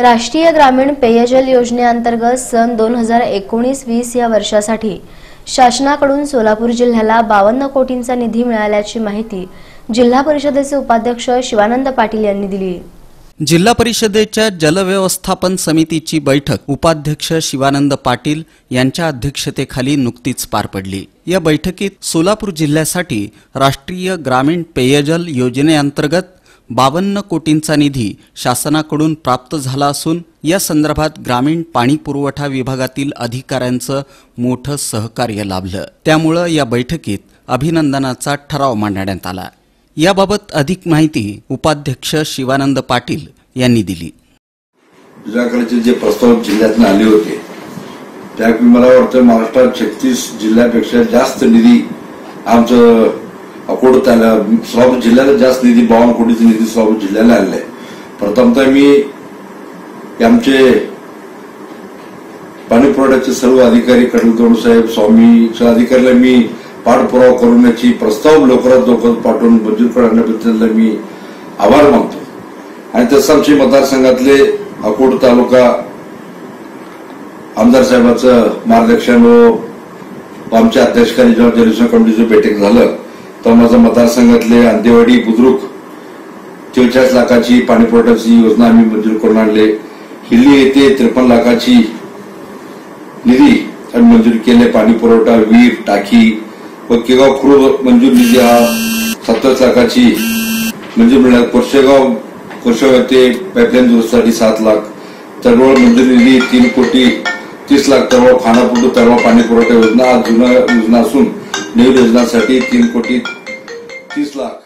राष्ट्रीय ग्रामीण पेयजल योजनेअंतर्गत सन दोन हजार एकोणीस वीस या वर्षासाठी शासनाकडून सोलापूर जिल्ह्याला बावन्न कोटींचा निधी मिळाल्याची माहिती जिल्हा परिषदेचे उपाध्यक्ष शिवानंद पाटील यांनी दिली. जिल्हा परिषदेच्या जलव्यवस्थापन समितीची बैठक उपाध्यक्ष शिवानंद पाटील यांच्या अध्यक्षतेखाली नुकतीच पार पडली. या बैठकीत सोलापूर जिल्ह्यासाठी राष्ट्रीय ग्रामीण पेयजल योजनेअंतर्गत बावन्न कोटींचा निधी शासनाकडून प्राप्त झाला असून या संदर्भात ग्रामीण पाणी पुरवठा विभागातील अधिकाऱ्यांचं मोठं सहकार्य लाभलं. त्यामुळं या बैठकीत अभिनंदनाचा ठराव मांडण्यात आला. याबाबत अधिक माहिती उपाध्यक्ष शिवानंद पाटील यांनी दिली. तुझ्याकडचे जे प्रस्ताव जिल्ह्यातून आले होते त्यावेळी मला वाटतं महाराष्ट्रात छत्तीस जिल्ह्यापेक्षा जास्त निधी आमचं अकोट ताला सोलापूर जिल्ह्याला जास्त निधी बावन्न कोटीचा निधी सोलापूर जिल्ह्याला आलेला आहे प्रथमतः मी आमचे पाणी पुरवठ्याचे सर्व अधिकारी कडलतोड साहेब स्वामीच्या अधिकाऱ्याला मी पाठपुरावा करून याची प्रस्ताव लवकरात लवकर पाठवून मंजूर आणण्याबद्दल मी आभार मानतो. आणि तसं आमचे मतदारसंघातले अकोट तालुका आमदार साहेबांचं मार्गदर्शन व आमच्या अध्यक्षाखाली जेव्हा जलसंघ कमिटीचं बैठक झालं तर माझा मतदारसंघातले अंतेवाडी बुद्रुक चौचाळीस लाखाची पाणी पुरवठ्याची योजना आम्ही मंजूर करून आणले. हिल्ली येथे त्रेपन्न लाखाची निधी आम्ही मंजूर केले. पाणी पुरवठा वीर टाकी व केगाव खुर्द मंजूर निधी हा सत्तावीस लाखाची मंजूर मिळणार कोरशेगाव कोरशेगाव येथे पाईपलाईन दुरुस्तीसाठी सात लाख. तळवळ मंजूर निधी तीन कोटी तीस लाख. तळवळ खानापूर तळवळ पाणी पुरवठा योजना आज जुना योजना असून नियोजनासाठी तीन कोटी तीस लाख.